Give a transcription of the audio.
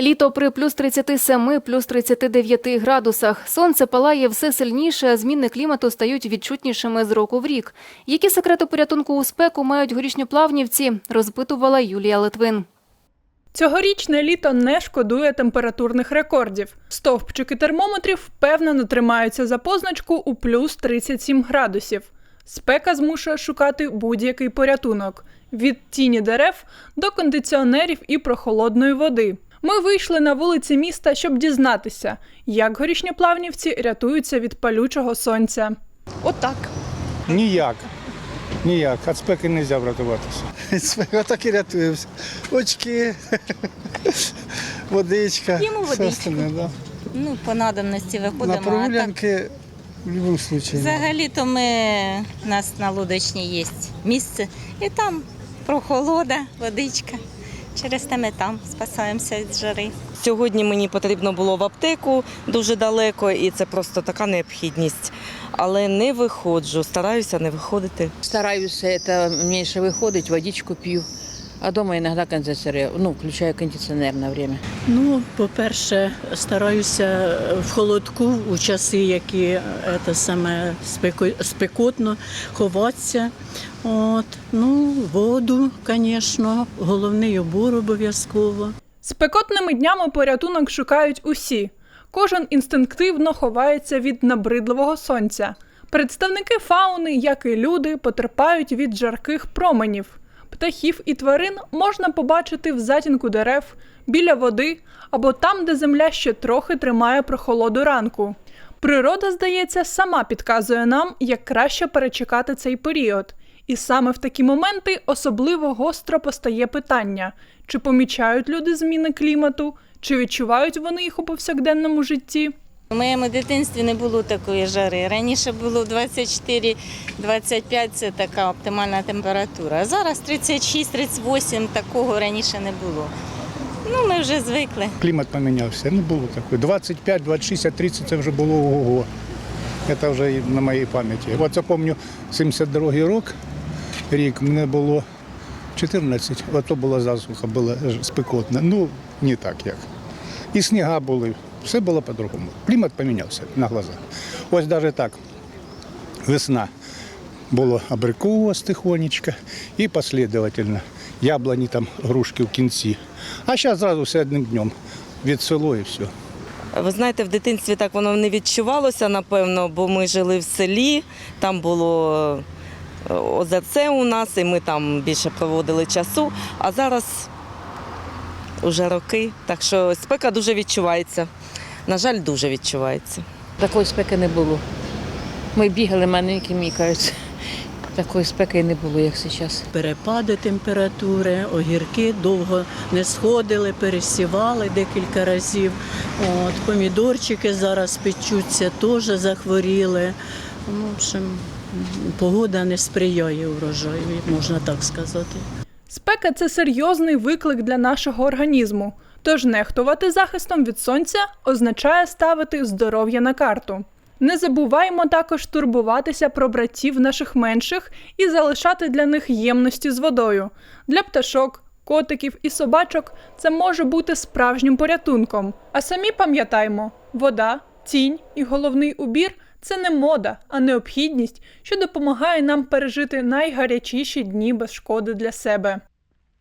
Літо при плюс 37, плюс 39 градусах. Сонце палає все сильніше, а зміни клімату стають відчутнішими з року в рік. Які секрети порятунку у спеку мають горішньоплавнівці, розпитувала Юлія Литвин. Цьогорічне літо не шкодує температурних рекордів. Стовпчики термометрів впевнено тримаються за позначку у плюс 37 градусів. Спека змушує шукати будь-який порятунок від тіні дерев до кондиціонерів і прохолодної води. Ми вийшли на вулиці міста, щоб дізнатися, як горішньоплавнівці рятуються від палючого сонця. Отак. Ніяк. Ніяк. Від спеки не можна врятуватися. Спека так і рятуємося. Очки, водичка. Водичку. остальне, да. Ну, по надобності На виходимо. А так, прогулянки в будь-якому випадку. взагалі-то ми, у нас на лодочні є місце, і там прохолода, водичка. Через те ми там спасаємося від жари. Сьогодні мені потрібно було в аптеку дуже далеко, і це просто така необхідність. Але не виходжу, стараюся не виходити. Стараюся це менше виходить, водичку пью. А дома иногда кондиционер, ну, включаю кондиционер на время. Ну, по-перше, стараюся в холодку у часи, які е, це саме спеко- спекотно, ховатися. От. Ну, воду, звісно, головний убор обов'язково. Спекотними днями порятунок шукають усі. Кожен інстинктивно ховається від набридливого сонця. Представники фауни, як і люди, потерпають від жарких променів. Птахів і тварин можна побачити в затінку дерев, біля води або там, де земля ще трохи тримає прохолоду ранку. Природа, здається, сама підказує нам, як краще перечекати цей період. І саме в такі моменти особливо гостро постає питання: чи помічають люди зміни клімату, чи відчувають вони їх у повсякденному житті? У моєму дитинстві не було такої жари. Раніше було 24-25 це така оптимальна температура. А зараз 36-38 такого раніше не було. Ну, ми вже звикли. Клімат помінявся. Не було такого. 25, 26, 30 це вже було ого. Це вже на моїй пам'яті. От я пам'ятаю 72 й рік, рік мені було 14, от то була засуха, була спекотна. Ну, не так як. І сніга були, все було по-другому. Клімат помінявся на глазах. Ось навіть так. Весна було абрикос тихонечко і послідовательно. Яблуні там, грушки в кінці. А зараз зразу все одним днем. Відсело і все. Ви знаєте, в дитинстві так воно не відчувалося, напевно, бо ми жили в селі, там було е, озерце у нас, і ми там більше проводили часу. А зараз вже роки, так що спека дуже відчувається. На жаль, дуже відчувається. Такої спеки не було. Ми бігали маленькі, кажуть. Такої спеки не було, як зараз. Перепади температури, огірки довго не сходили, пересівали декілька разів. От, помідорчики зараз печуться, теж захворіли. Ну, в общем, погода не сприяє урожаю, можна так сказати. Спека це серйозний виклик для нашого організму. Тож нехтувати захистом від сонця означає ставити здоров'я на карту. Не забуваємо також турбуватися про братів наших менших і залишати для них ємності з водою. Для пташок, котиків і собачок це може бути справжнім порятунком. А самі пам'ятаймо, вода, тінь і головний убір це не мода, а необхідність, що допомагає нам пережити найгарячіші дні без шкоди для себе.